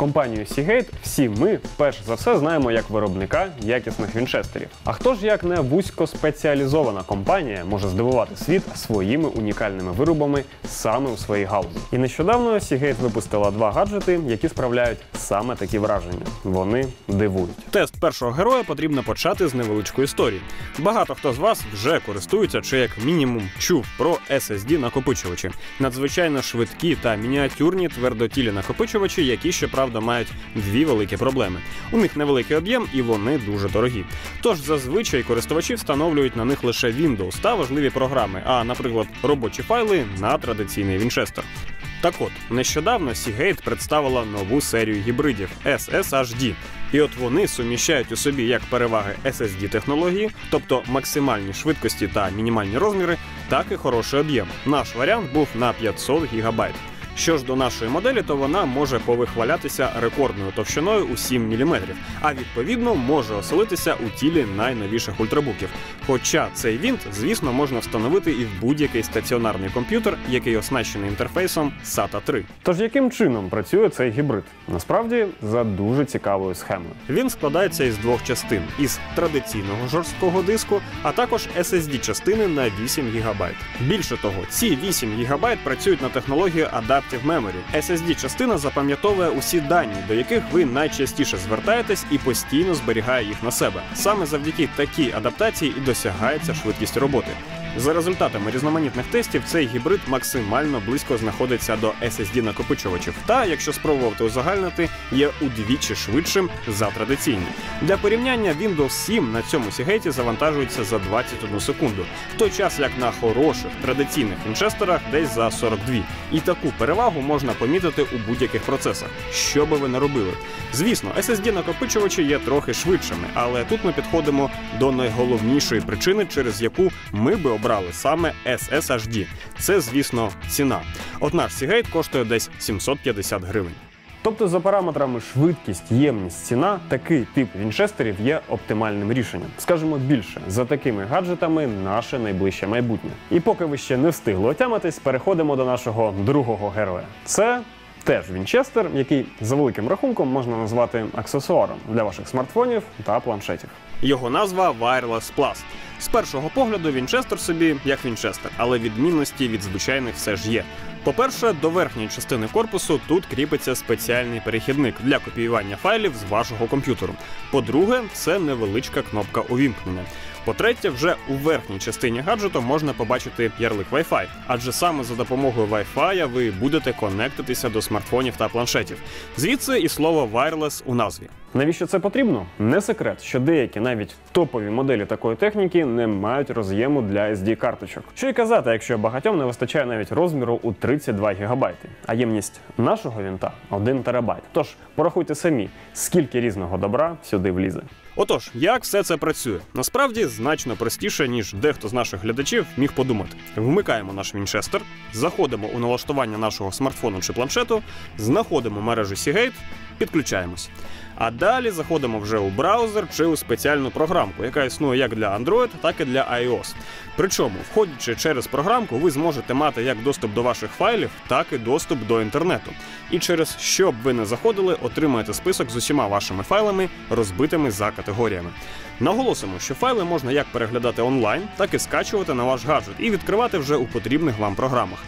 Компанію Seagate всі ми перш за все знаємо як виробника якісних вінчестерів. А хто ж як не вузькоспеціалізована компанія може здивувати світ своїми унікальними виробами саме у своїй галузі? І нещодавно Seagate випустила два гаджети, які справляють саме такі враження. Вони дивують. Тест першого героя потрібно почати з невеличкої історії. Багато хто з вас вже користується чи як мінімум чув про SSD накопичувачі. Надзвичайно швидкі та мініатюрні твердотілі накопичувачі, які щоправда мають дві великі проблеми. У них невеликий об'єм і вони дуже дорогі. Тож зазвичай користувачі встановлюють на них лише Windows та важливі програми, а, наприклад, робочі файли на традиційний Winchester. Так от, нещодавно Seagate представила нову серію гібридів SSHD. І от вони суміщають у собі як переваги SSD технології, тобто максимальні швидкості та мінімальні розміри, так і хороший об'єм. Наш варіант був на 500 ГБ. Що ж до нашої моделі, то вона може повихвалятися рекордною товщиною у 7 мм, а відповідно може оселитися у тілі найновіших ультрабуків. Хоча цей вінт, звісно, можна встановити і в будь-який стаціонарний комп'ютер, який оснащений інтерфейсом SATA 3. Тож яким чином працює цей гібрид? Насправді за дуже цікавою схемою. Він складається із двох частин: із традиційного жорсткого диску, а також SSD частини на 8 ГБ. Більше того, ці 8 ГБ працюють на технології Adaptive Memory. SSD частина запам'ятовує усі дані, до яких ви найчастіше звертаєтесь і постійно зберігає їх на себе. Саме завдяки такій адаптації і досягається швидкість роботи. За результатами різноманітних тестів, цей гібрид максимально близько знаходиться до SSD накопичувачів. Та, якщо спробувати узагальнити, є удвічі швидшим за традиційні. Для порівняння Windows 7 на цьому Seagate завантажується за 21 секунду, в той час як на хороших традиційних вінчестерах десь за 42. І таку перевагу можна помітити у будь-яких процесах, що би ви не робили. Звісно, SSD накопичувачі є трохи швидшими, але тут ми підходимо до найголовнішої причини, через яку ми би обрали саме SSHD. Це, звісно, ціна. От наш Seagate коштує десь 750 гривень. Тобто, за параметрами швидкість, ємність, ціна, такий тип вінчестерів є оптимальним рішенням. Скажемо більше, за такими гаджетами наше найближче майбутнє. І поки ви ще не встигли отямитись, переходимо до нашого другого героя. Це теж вінчестер, який за великим рахунком можна назвати аксесуаром для ваших смартфонів та планшетів. Його назва Wireless Plus. З першого погляду Вінчестер собі як Вінчестер, але відмінності від звичайних все ж є. По-перше, до верхньої частини корпусу тут кріпиться спеціальний перехідник для копіювання файлів з вашого комп'ютеру. По-друге, це невеличка кнопка увімкнення. По-третє, вже у верхній частині гаджету можна побачити ярлик Wi-Fi, адже саме за допомогою Wi-Fi ви будете конектитися до смартфонів та планшетів. Звідси і слово wireless у назві. Навіщо це потрібно? Не секрет, що деякі навіть топові моделі такої техніки не мають роз'єму для SD карточок. Що й казати, якщо багатьом не вистачає навіть розміру у 32 ГБ, а ємність нашого вінта 1 ТБ. Тож порахуйте самі, скільки різного добра сюди влізе. Отож, як все це працює? Насправді значно простіше, ніж дехто з наших глядачів міг подумати. Вмикаємо наш Вінчестер, заходимо у налаштування нашого смартфону чи планшету, знаходимо мережу Seagate, підключаємось. А далі заходимо вже у браузер чи у спеціальну програмку, яка існує як для Android, так і для iOS. Причому, входячи через програмку, ви зможете мати як доступ до ваших файлів, так і доступ до інтернету. І через що б ви не заходили, отримаєте список з усіма вашими файлами, розбитими за категоріями. Наголосимо, що файли можна як переглядати онлайн, так і скачувати на ваш гаджет і відкривати вже у потрібних вам програмах.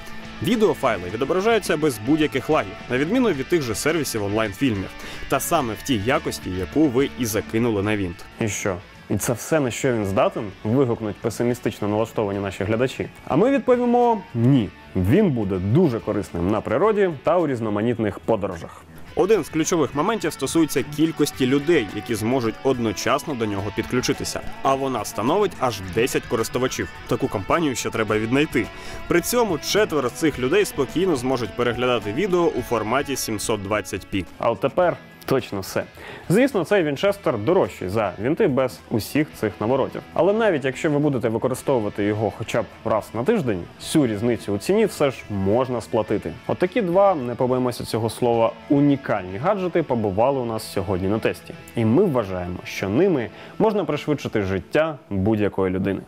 Відеофайли відображаються без будь-яких лагів, на відміну від тих же сервісів онлайн-фільмів, та саме в тій якості, яку ви і закинули на вінт. І що? І це все на що він здатен? Вигукнуть песимістично налаштовані наші глядачі. А ми відповімо ні. Він буде дуже корисним на природі та у різноманітних подорожах. Один з ключових моментів стосується кількості людей, які зможуть одночасно до нього підключитися. А вона становить аж 10 користувачів. Таку компанію ще треба віднайти. При цьому четверо цих людей спокійно зможуть переглядати відео у форматі 720p. А тепер точно все. Звісно, цей вінчестер дорожчий за вінти без усіх цих наворотів. Але навіть якщо ви будете використовувати його хоча б раз на тиждень, всю різницю у ціні все ж можна сплатити. От два, не побоїмося цього слова, унікальні гаджети побували у нас сьогодні на тесті. І ми вважаємо, що ними можна пришвидшити життя будь-якої людини.